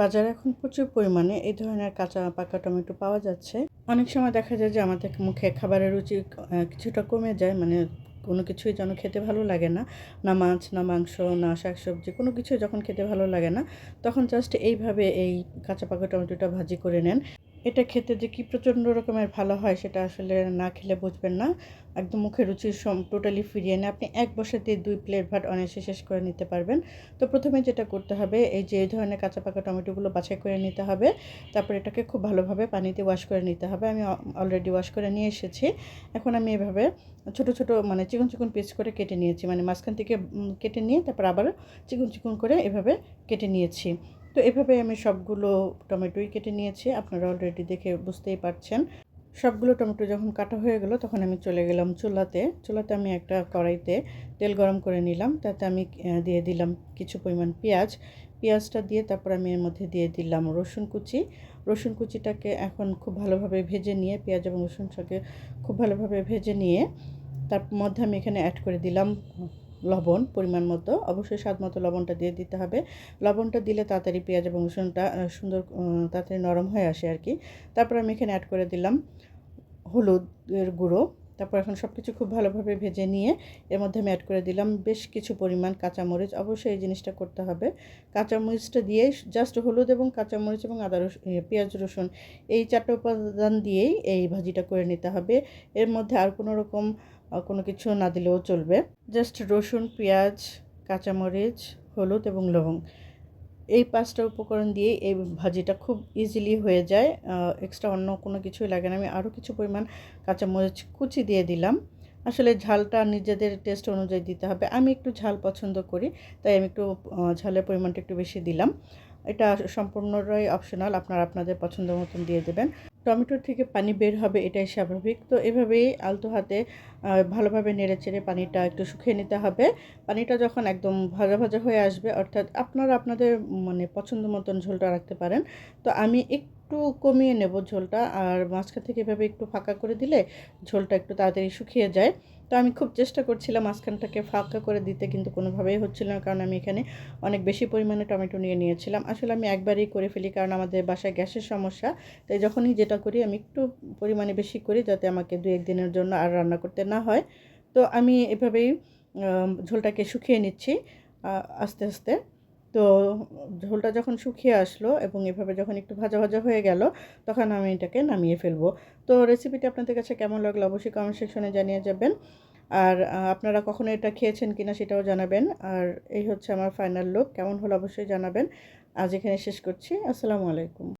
বাজারে এখন প্রচুর পরিমাণে এই ধরনের কাঁচা পাকা টমেটো পাওয়া যাচ্ছে। অনেক সময় দেখা যায় যে আমাদের মুখে খাবারের রুচি কিছুটা কমে যায় মানে কোনো কিছুই যেন খেতে ভালো লাগে না। না মাছ, না মাংস, না শাকসবজি, কোনো কিছুই যখন খেতে ভালো লাগে না, তখন জাস্ট এইভাবে এই কাঁচা পাকা টমেটোটা ভাজি করে নেন। এটা খেতে যে কি প্রচণ্ড রকমের ভালো হয় সেটা আসলে না খেলে বুঝবেন না। একদম মুখের রুচি টোটালি ফিরিয়ে এনে আপনি এক বসাতে দুই প্লেট ভাত অনায়াসে শেষ করে নিতে পারবেন। তো প্রথমে যেটা করতে হবে, এই যে এই ধরনের কাঁচা পাকা টমেটোগুলো বাছাই করে নিতে হবে। তারপর এটাকে খুব ভালোভাবে পানিতে ওয়াশ করে নিতে হবে। আমি অলরেডি ওয়াশ করে নিয়ে এসেছি। এখন আমি এভাবে ছোট ছোট মানে চিকন চিকন পিস করে কেটে নিয়েছি। মানে মাঝখান থেকে কেটে নিয়ে তারপর আবার চিকন চিকন করে এভাবে কেটে নিয়েছি। তো এভাবে আমি সবগুলো টমেটোই কেটে নিয়েছি। আপনারা অলরেডি দেখে বুঝতেই পারছেন। সবগুলো টমেটো যখন কাটা হয়ে গেল, তখন আমি চলে গেলাম চুলাতে। চুলাতে আমি একটা কড়াইতে তেল গরম করে নিলাম। তাতে আমি দিয়ে দিলাম কিছু পরিমাণ পেঁয়াজ। পেঁয়াজটা দিয়ে তারপর আমি এর মধ্যে দিয়ে দিলাম রসুন কুচি। রসুন কুচিটাকে এখন খুব ভালোভাবে ভেজে নিয়ে, পেঁয়াজ এবং রসুন রসুনটাকে খুব ভালোভাবে ভেজে নিয়ে, তার মধ্যে আমি এখানে অ্যাড করে দিলাম লবণ, পরিমাণ মতো, অবশ্যই স্বাদ মতো লবণটা দিয়ে দিতে হবে। লবণটা দিলে তাড়াতাড়ি পেঁয়াজ এবং রসুনটা সুন্দর তাড়াতাড়ি নরম হয়ে আসে আর কি। তারপর আমি এখানে অ্যাড করে দিলাম হলুদের গুঁড়ো। তারপর এখন সব কিছু খুব ভালোভাবে ভেজে নিয়ে এর মধ্যে আমি অ্যাড করে দিলাম বেশ কিছু পরিমাণ কাঁচামরিচ। অবশ্যই এই জিনিসটা করতে হবে। কাঁচামরিচটা দিয়ে জাস্ট হলুদ এবং কাঁচামরিচ এবং আদা রসুন পেঁয়াজ, রসুন, এই চারটে উপাদান দিয়েই এই ভাজিটা করে নিতে হবে। এর মধ্যে আর কোনো রকম কোনো কিছু না দিলেও চলবে। জাস্ট রসুন, পেঁয়াজ, কাঁচামরিচ, হলুদ এবং লবঙ্গ। এই পাঁচটা উপকরণ দিয়ে এই ভাজিটা খুব ইজিলি হয়ে যায়। এক্সট্রা অন্য কোনো কিছুই লাগে না। আমি আরও কিছু পরিমাণ কাঁচামরিচ কুচি দিয়ে দিলাম। আসলে ঝালটা নিজেদের টেস্ট অনুযায়ী দিতে হবে। আমি একটু ঝাল পছন্দ করি, তাই আমি একটু ঝালের পরিমাণটা একটু বেশি দিলাম। এটা সম্পূর্ণটাই অপশনাল আপনারা আপনাদের পছন্দ মতন দিয়ে দেবেন। টমেটোর থেকে পানি বের হবে, এটাই স্বাভাবিক। তো এভাবেই আলতো হাতে ভালোভাবে নেড়ে চেড়ে পানিটা একটু শুকিয়ে নিতে হবে। পানিটা যখন একদম ভাজা ভাজা হয়ে আসবে, অর্থাৎ আপনারা আপনাদের মানে পছন্দ মতন ঝোলটা রাখতে পারেন। তো আমি একটু কমিয়ে নেব ঝোলটা, আর মাঝখান থেকে এভাবে একটু ফাঁকা করে দিলে ঝোলটা একটু তাড়াতাড়ি শুকিয়ে যায়। তো আমি খুব চেষ্টা করছিলাম মাঝখানটাকে ফাঁকা করে দিতে, কিন্তু কোনোভাবেই হচ্ছিল না, কারণ আমি এখানে অনেক বেশি পরিমাণে টমেটো নিয়ে নিয়েছিলাম। আসলে আমি একবারেই করে ফেলি, কারণ আমাদের বাসায় গ্যাসের সমস্যা, তাই যখনই যেটা করি আমি একটু পরিমাণে বেশি করি যাতে আমাকে দু একদিনের জন্য আর রান্না করতে না হয়। তো আমি এভাবেই ঝোলটাকে শুকিয়ে নিচ্ছি আস্তে আস্তে। তো ঝোলটা যখন শুকিয়ে আসলো এবং এভাবে যখন একটু ভাজা ভাজা হয়ে গেল, তখন আমি এটাকে নামিয়ে ফেলব। তো রেসিপিটি আপনাদের কাছে কেমন লাগল অবশ্যই কমেন্ট সেকশনে জানিয়ে যাবেন। আর আপনারা কখনো এটা খেয়েছেন কিনা সেটাও জানাবেন। আর এই হচ্ছে আমার ফাইনাল লুক কেমন হলো অবশ্যই জানাবেন। আজ এখানে শেষ করছি। আসসালামু আলাইকুম।